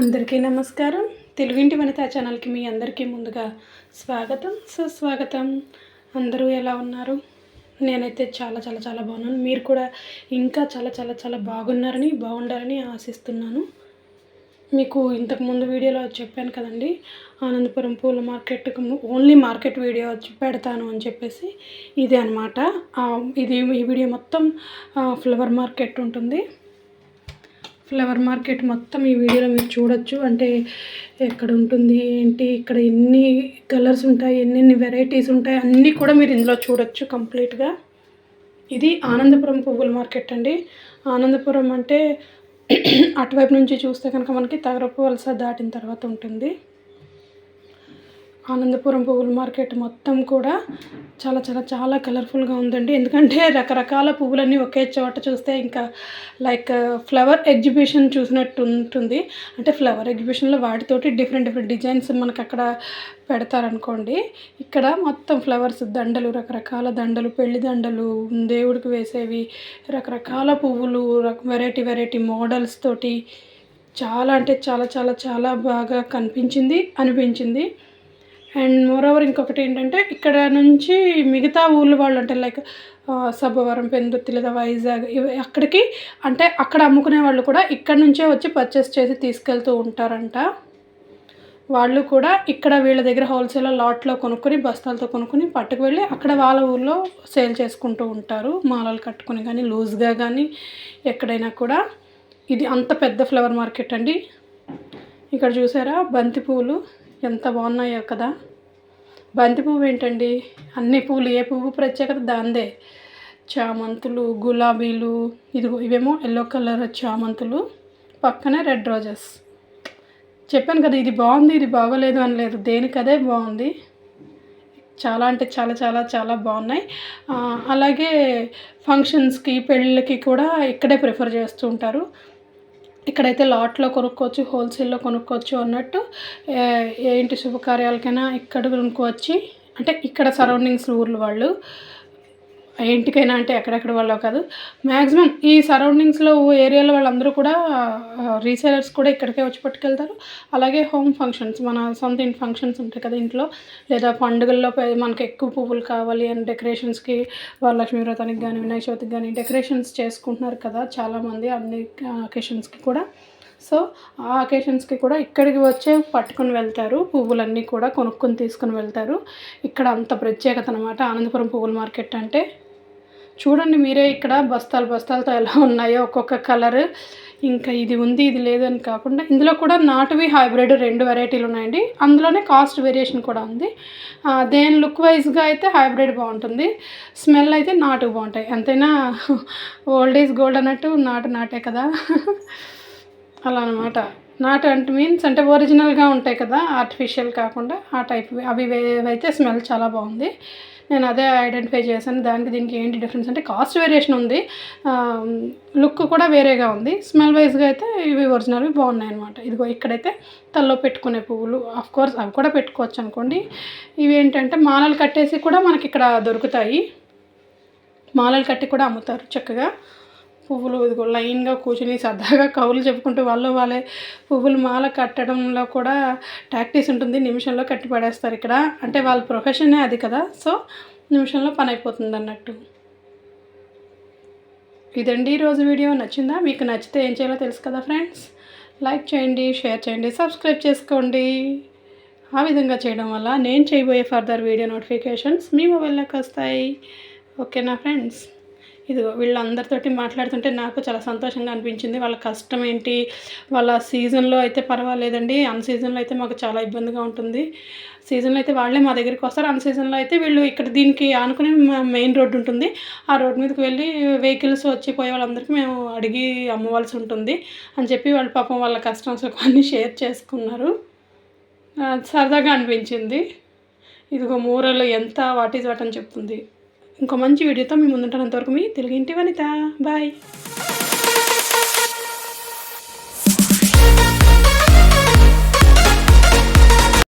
అందరికీ నమస్కారం. తెలుగింటి వనిత ఛానల్కి మీ అందరికీ ముందుగా స్వాగతం. సుస్వాగతం. అందరూ ఎలా ఉన్నారు? నేనైతే చాలా చాలా చాలా బాగున్నాను. మీరు కూడా ఇంకా చాలా చాలా చాలా బాగున్నారని బాగుండాలని ఆశిస్తున్నాను. మీకు ఇంతకుముందు వీడియోలో చెప్పాను కదండి ఆనందపురం పూల మార్కెట్కి ఓన్లీ మార్కెట్ వీడియో పెడతాను అని చెప్పేసి ఇదే అనమాట ఇది ఈ వీడియో మొత్తం ఫ్లవర్ మార్కెట్ ఉంటుంది. ఫ్లవర్ మార్కెట్ మొత్తం ఈ వీడియోలో మీరు చూడొచ్చు. అంటే ఎక్కడ ఉంటుంది ఏంటి ఇక్కడ ఎన్ని కలర్స్ ఉంటాయి ఎన్నెన్ని వెరైటీస్ ఉంటాయి అన్నీ కూడా మీరు ఇందులో చూడొచ్చు కంప్లీట్గా ఇది ఆనందపురం పువ్వుల మార్కెట్ అండి. ఆనందపురం అంటే అటువైపు నుంచి చూస్తే కనుక మనకి తగరపు వలస దాటిన తర్వాత ఉంటుంది. ఆనందపురం పువ్వుల మార్కెట్ మొత్తం కూడా చాలా చాలా చాలా కలర్ఫుల్గా ఉందండి. ఎందుకంటే రకరకాల పువ్వులన్నీ ఒకే చోట చూస్తే ఇంకా లైక్ ఫ్లవర్ ఎగ్జిబిషన్ చూసినట్టు ఉంటుంది. అంటే ఫ్లవర్ ఎగ్జిబిషన్లో వాటితోటి డిఫరెంట్ డిఫరెంట్ డిజైన్స్ మనకు అక్కడ పెడతారనుకోండి. ఇక్కడ మొత్తం ఫ్లవర్స్ దండలు రకరకాల దండలు పెళ్ళి దండలు దేవుడికి వేసేవి రకరకాల పువ్వులు వెరైటీ వెరైటీ మోడల్స్ తోటి చాలా అంటే చాలా చాలా చాలా బాగా కనిపించింది అనిపించింది. అండ్ మోరోవర్ ఇంకొకటి ఏంటంటే ఇక్కడ నుంచి మిగతా ఊళ్ళో వాళ్ళు అంటే లైక్ సబ్బవరం పెందుర్తి లేదా వైజాగ్ ఇవి అక్కడికి అంటే అక్కడ అమ్ముకునే వాళ్ళు కూడా ఇక్కడ నుంచే వచ్చి పర్చేస్ చేసి తీసుకెళ్తూ ఉంటారంట. వాళ్ళు కూడా ఇక్కడ వీళ్ళ దగ్గర హోల్సేల్ లాట్లో కొనుక్కొని బస్తాలతో కొనుక్కొని పట్టుకు వెళ్ళి అక్కడ వాళ్ళ ఊళ్ళో సేల్ చేసుకుంటూ ఉంటారు. మాలలు కట్టుకుని కానీ లూజ్గా కానీ ఎక్కడైనా కూడా. ఇది అంత పెద్ద ఫ్లవర్ మార్కెట్ అండి. ఇక్కడ చూసారా? బంతి పువ్వులు ఎంత బాగున్నాయో కదా. బంతి పువ్వు ఏంటండి? అన్ని పువ్వులు ఏ పువ్వు ప్రత్యేకత? దాందే. చామంతులు గులాబీలు ఇదిగో ఇవేమో ఎల్లో కలర్ చామంతులు పక్కనే రెడ్ రోజెస్. చెప్పాను కదా ఇది బాగుంది ఇది బాగోలేదు అని లేదు దేనికదే బాగుంది. చాలా అంటే చాలా చాలా చాలా బాగున్నాయి. అలాగే ఫంక్షన్స్కి పెళ్ళిళ్ళకి కూడా ఇక్కడే ప్రిఫర్ చేస్తూ ఉంటారు. ఇక్కడైతే లాట్లో కొనుక్కోవచ్చు హోల్సేల్లో కొనుక్కోవచ్చు అన్నట్టు ఏంటి శుభకార్యాలకైనా ఇక్కడ కొనుక్కోవచ్చు. అంటే ఇక్కడ సరౌండింగ్స్ ఊర్లు వాళ్ళు. ఇంటికైనా అంటే ఎక్కడెక్కడ వాళ్ళో కాదు. మ్యాక్సిమం ఈ సరౌండింగ్స్లో ఏరియాలో వాళ్ళందరూ కూడా రీసేలర్స్ కూడా ఇక్కడికే వచ్చి పట్టుకెళ్తారు. అలాగే హోమ్ ఫంక్షన్స్ మన సొంత ఇంటి ఫంక్షన్స్ ఉంటాయి కదా ఇంట్లో. లేదా పండుగల్లో మనకి ఎక్కువ పువ్వులు కావాలి అని డెకరేషన్స్కి వరలక్ష్మి వ్రతానికి కానీ వినాయక చవితికి కానీ డెకరేషన్స్ చేసుకుంటున్నారు కదా చాలామంది అన్ని అకేషన్స్కి కూడా. సో ఆ అకేషన్స్కి కూడా ఇక్కడికి వచ్చే పట్టుకొని వెళ్తారు. పువ్వులన్నీ కూడా కొనుక్కొని తీసుకొని వెళ్తారు. ఇక్కడ అంత ప్రత్యేకత అనమాట ఆనందపురం పువ్వుల మార్కెట్ అంటే చూడండి మీరే ఇక్కడ బస్తాలు బస్తాలతో ఎలా ఉన్నాయో ఒక్కొక్క కలర్. ఇంకా ఇది ఉంది ఇది లేదు అని కాకుండా ఇందులో కూడా నాటువి హైబ్రిడ్ రెండు వెరైటీలు ఉన్నాయండి. అందులోనే కాస్ట్ వేరియేషన్ కూడా ఉంది. దేని లుక్ వైజ్గా అయితే హైబ్రిడ్ బాగుంటుంది. స్మెల్ అయితే నాటు బాగుంటాయి. ఎంతైనా ఓల్డ్ ఈజ్ గోల్డ్ అన్నట్టు నాటు నాటే కదా. అలా అనమాట నాట్ అంటే మీన్స్ అంటే ఒరిజినల్గా ఉంటాయి కదా ఆర్టిఫిషియల్ కాకుండా ఆ టైప్ అవి అయితే స్మెల్ చాలా బాగుంది. నేను అదే ఐడెంటిఫై చేశాను. దానికి దీనికి ఏంటి డిఫరెన్స్ అంటే కాస్ట్ వేరియేషన్ ఉంది. లుక్ కూడా వేరేగా ఉంది. స్మెల్ వైజ్గా అయితే ఇవి ఒరిజినల్వి బాగున్నాయి అనమాట ఇదిగో ఇక్కడైతే తల్లో పెట్టుకునే పువ్వులు. ఆఫ్ కోర్స్ అవి కూడా పెట్టుకోవచ్చు అనుకోండి. ఇవి ఏంటంటే మాలలు కట్టేసి కూడా మనకి ఇక్కడ దొరుకుతాయి. మాలలు కట్టి కూడా అమ్ముతారు చక్కగా. పువ్వులు ఇదిగో లైన్గా కూర్చుని సరదాగా కవులు చెప్పుకుంటూ వాళ్ళు వాళ్ళే పువ్వులు మాల కట్టడంలో కూడా ప్రాక్టీస్ ఉంటుంది. నిమిషంలో కట్టి పడేస్తారు ఇక్కడ. అంటే వాళ్ళ ప్రొఫెషనే అది కదా. సో నిమిషంలో పని అయిపోతుంది అన్నట్టు. ఇదండి ఈరోజు వీడియో. నచ్చిందా? మీకు నచ్చితే ఏం చేయాలో తెలుసు కదా ఫ్రెండ్స్. లైక్ చేయండి షేర్ చేయండి సబ్స్క్రైబ్ చేసుకోండి. ఆ విధంగా చేయడం వల్ల నేను చేయబోయే ఫర్దర్ వీడియో నోటిఫికేషన్స్ మీ మొబైల్లోకి వస్తాయి. ఓకేనా ఫ్రెండ్స్? ఇదిగో వీళ్ళందరితోటి మాట్లాడుతుంటే నాకు చాలా సంతోషంగా అనిపించింది. వాళ్ళ కష్టం ఏంటి వాళ్ళ సీజన్లో అయితే పర్వాలేదండి. అన్ సీజన్లో అయితే మాకు చాలా ఇబ్బందిగా ఉంటుంది. సీజన్లో అయితే వాళ్ళే మా దగ్గరికి వస్తారు. అన్ సీజన్లో అయితే వీళ్ళు ఇక్కడ దీనికి ఆనుకుని మెయిన్ రోడ్డు ఉంటుంది. ఆ రోడ్ మీదకి వెళ్ళి వెహికల్స్ వచ్చిపోయే వాళ్ళందరికీ మేము అడిగి అమ్మవలసి ఉంటుంది అని చెప్పి వాళ్ళ పాపం వాళ్ళ కష్టం సుఖాన్ని షేర్ చేసుకున్నారు. సరదాగా అనిపించింది. ఇదిగో మూరలు ఎంత వాట్ ఈజ్ వాట్ అని చెప్తుంది. ఇంకో మంచి వీడియోతో మీ ముందుంటాను అంతవరకు మీ తెలుగింటి వనిత. బాయ్.